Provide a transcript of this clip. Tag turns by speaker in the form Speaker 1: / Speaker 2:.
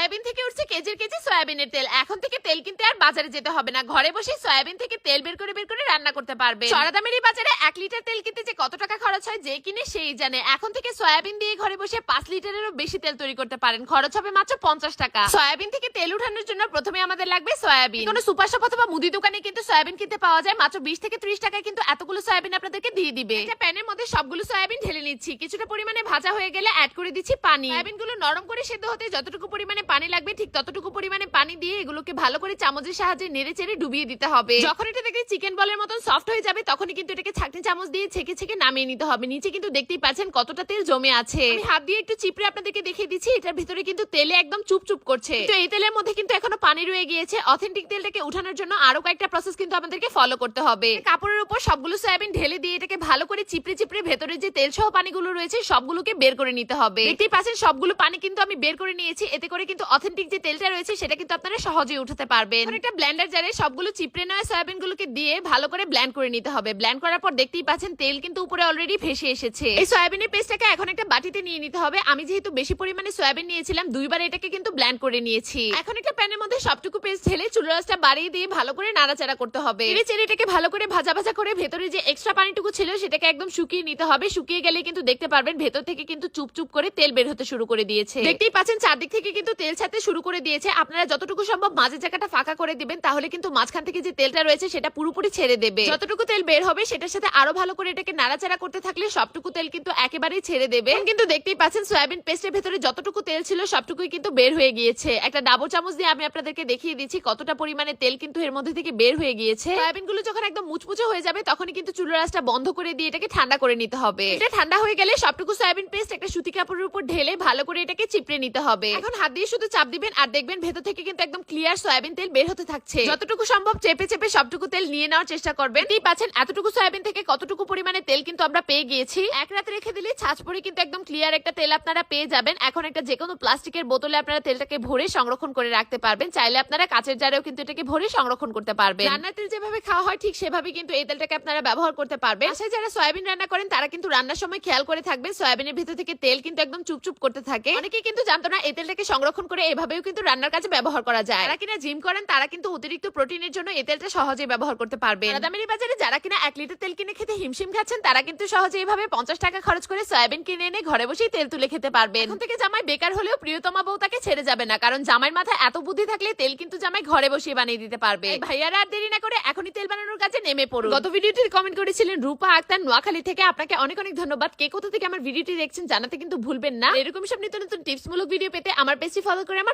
Speaker 1: Soybean থেকে উঠছে কেজির কেজি সয়াবিনের তেল। এখন থেকে তেল কিনতে আর বাজারে যেতে হবে না। ঘরে বসে সয়াবিন থেকে তেল বের করে বের করে রান্না করতে পারবে। চড়া দামের এই বাজারে এক লিটার তেল কিনতে যে কত টাকা খরচ হয়, যে কিনে সেই জানে। এখন থেকে সয়াবিন দিয়ে ঘরে বসে পাঁচ লিটারেরও বেশি তেল তৈরি করতে পারেন। খরচ হবে মাত্র পঞ্চাশ টাকা। সয়াবিন থেকে তেল উঠানোর জন্য প্রথমে আমাদের লাগবে সয়াবিন। কোনো সুপার শপ অথবা মুদি দোকানে কিন্তু সয়াবিন কিনতে পাওয়া যায়। মাত্র বিশ থেকে ত্রিশ টাকায় কিন্তু এতগুলো সয়াবিন আপনাদেরকে দিয়ে দিবে। একটা প্যানের মধ্যে সবগুলো সয়াবিন ঢেলে নিচ্ছি। কিছুটা পরিমাণে ভাজা হয়ে গেলে অ্যাড করে দিচ্ছি পানি। সয়াবিনগুলো নরম করে সেদ্ধ হতে যতটুকু পরিমাণে পানি লাগবে, ঠিক ততটুকু পরিমাণে পানি দিয়ে এগুলোকে ভালো করে চামচের সাহায্যে নেড়ে চেড়ে ডুবিয়ে দিতে হবে। যখন এটা দেখে চিকেন বলের মতন সফট হয়ে যাবে, তখনই কিন্তু এটাকে ছাকনি চামচ দিয়ে ছেঁকে ছেঁকে নামিয়ে নিতে হবে। নিচে কিন্তু দেখতেই পাচ্ছেন কতটা তেল জমে আছে। আমি হাত দিয়ে একটু চিপড়ে আপনাদেরকে দেখিয়ে দিচ্ছি, এটার ভিতরে কিন্তু তেলে একদম চুপ চুপ করছে। তো এই তেলের মধ্যে কিন্তু এখনও পানি রয়ে গিয়েছে। অথেন্টিক তেলটাকে উঠানোর জন্য আরও কয়েকটা প্রসেস কিন্তু আমাদেরকে ফলো করতে হবে। কাপড়ের উপর সবগুলো সয়াবিন ঢেলে দিয়ে এটাকে ভালো করে চিপড়ে চিপড়ে ভেতরে যে তেল সহ পানিগুলো রয়েছে, সবগুলোকে বের করে নিতে হবে। দেখতেই পাচ্ছেন সবগুলো পানি কিন্তু আমি বের করে নিয়েছি। এতে করে কিন্তু অথেন্টিক যে তেলটা রয়েছে, সেটা কিন্তু আপনারা সহজেই উঠাতে পারবেন। একটা ব্লেন্ডার জারে সবগুলো চিপড়ে নেওয়া সয়াবিন গুলোকে দিয়ে ভালো করে ব্ল্যান্ড করে নিতে হবে। ব্ল্যান্ড করার পর দেখতেই পাচ্ছেন তেল কিন্তু উপরে অলরেডি ভেসে এসেছে। এই সয়াবিনের পেস্টটাকে এখন একটা বাটিতে নিয়ে নিতে হবে। আমি যেহেতু বেশি পরিমাণে সয়াবিন নিয়েছিলাম, দুইবার এটাকে কিন্তু ব্ল্যান্ড করে নিয়েছি। এখন একটা প্যানের মধ্যে সবটুকু পেস্ট ঢেলে চুলা রাসটা বাড়িয়ে দিয়ে ভালো করে নাড়াচাড়া করতে হবে। এর চেড়ে এটাকে ভালো করে ভাজা ভাজা করে ভেতরে যে এক্সট্রা পানিটুকু ছিল, সেটাকে একদম শুকিয়ে নিতে হবে। শুকিয়ে গেলে কিন্তু দেখতে পারবেন ভেতর থেকে কিন্তু চুপ চুপ করে তেল বের হতে শুরু করে দিয়েছে। দেখতেই পাচ্ছেন চারদিক থেকে কিন্তু তেল ছাড়তে শুরু করে দিয়েছে। আপনারা যতটুকু সম্ভব মাঝের জায়গাটা ফাঁকা করে দিবেন, তাহলে কিন্তু মাঝখান থেকে যে তেলটা রয়েছে সেটা পুরোপুরি ছেড়ে দেবে। যতটুকু তেল বের হবে সেটার সাথে আরও ভালো করে এটাকে নাড়াচাড়া করতে থাকলে সবটুকু তেল কিন্তু একেবারেই ছেড়ে দেবে। কিন্তু দেখতেই পাচ্ছেন, সয়াবিন পেস্টের ভেতরে যতটুকু তেল ছিল সবটুকুই কিন্তু বের হয়ে গিয়েছে। একটা ডাবো চামচ দিয়ে আমি আপনাদেরকে দেখিয়ে দিচ্ছি কতটা পরিমাণে তেল কিন্তু এর মধ্যে থেকে বের হয়ে গিয়েছে। সয়াবিনগুলো যখন একদম মুচমুচে হয়ে যাবে, তখনই কিন্তু চুলার আঁচটা বন্ধ করে দিয়ে এটাকে ঠান্ডা করে নিতে হবে। এটা ঠান্ডা হয়ে গেলে সবটুকু সয়াবিন পেস্ট একটা সুতি কাপড়ের উপর ঢেলে ভালো করে এটাকে চিপড়ে নিতে হবে। এখন হাত দিয়ে শুধু চাপ দিবেন আর দেখবেন ভেতর থেকে কিন্তু একদম ক্লিয়ার সয়াবিন তেল বের হতে থাকছে। যতটুকু সম্ভব চেপে চেপে সবটুকু তেল নিয়ে নেওয়ার চেষ্টা করবেন। এই পাচ্ছেন এতটুকু সয়াবিন থেকে কতটুকু পরিমাণে তেল কিন্তু আমরা পেয়ে গিয়েছি। এক রাতে রেখে দিলে ছাঁচ পরে কিন্তু একদম ক্লিয়ার একটা তেল আপনারা পেয়ে যাবেন। এখন একটা যে কোনো প্লাস্টিকের বোতলে আপনারা তেলটাকে ভরে সংরক্ষণ করে রাখতে পারবেন। চাইলে আপনারা কাঁচের জারেও কিন্তু এটাকে ভরে সংরক্ষণ করতে পারবেন। রান্নার তেল যেভাবে খাওয়া হয় ঠিক সেভাবে কিন্তু এই তেলটাকে আপনারা ব্যবহার করতে পারবেন। বাসায় যারা সয়াবিন রান্না করেন, তারা কিন্তু রান্নার সময় খেয়াল করে থাকবেন। সয়াবিনের ভিতর থেকে তেল কিন্তু একদম চুপচুপ করতে থাকে। অনেকে কিন্তু জানতো না এই তেলটাকে সংরক্ষণ করে এভাবেও কিন্তু রান্নার কাজে ব্যবহার করা যায়। যারা কিনা জিম করেন, তারা কিন্তু অতিরিক্ত প্রোটিনের জন্য এই তেলটা সহজে ব্যবহার করতে পারবে দামের বাজারে যারা কিনা এক লিটার তেল কিনে খেতে হিমশিম খাচ্ছেন, তারা কিন্তু সহজে এইভাবে পঞ্চাশ টাকা খরচ করে সয়াবিন কিনে এনে ঘরে বসেই তেল তুলে খেতে পারবেন। এখন থেকে জামাই বেকার হলেও প্রিয়তমা বউ তাকে ছেড়ে যাবে না, কারণ জামাইয়ের মাথায় এত বুদ্ধি থাকলে তেল কিন্তু জামাই ঘরে বসিয়ে বানিয়ে দিতে পারবে। ভাইয়ারা আর দেরি না করে এখনই তেল বানানোর কাজে নেমে পড়ুন। গত ভিডিওটি কমেন্ট করেছিলেন রূপা আক্তার নোয়াখালী থেকে। আপনাকে অনেক অনেক ধন্যবাদ। কে কোথা থেকে আমার ভিডিওটি দেখছেন জানাতে কিন্তু ভুলবেন না। এরকম সব নিত্য নতুন টিপস মূলক ভিডিও পেতে আমার পেজটি ফলো করে আমার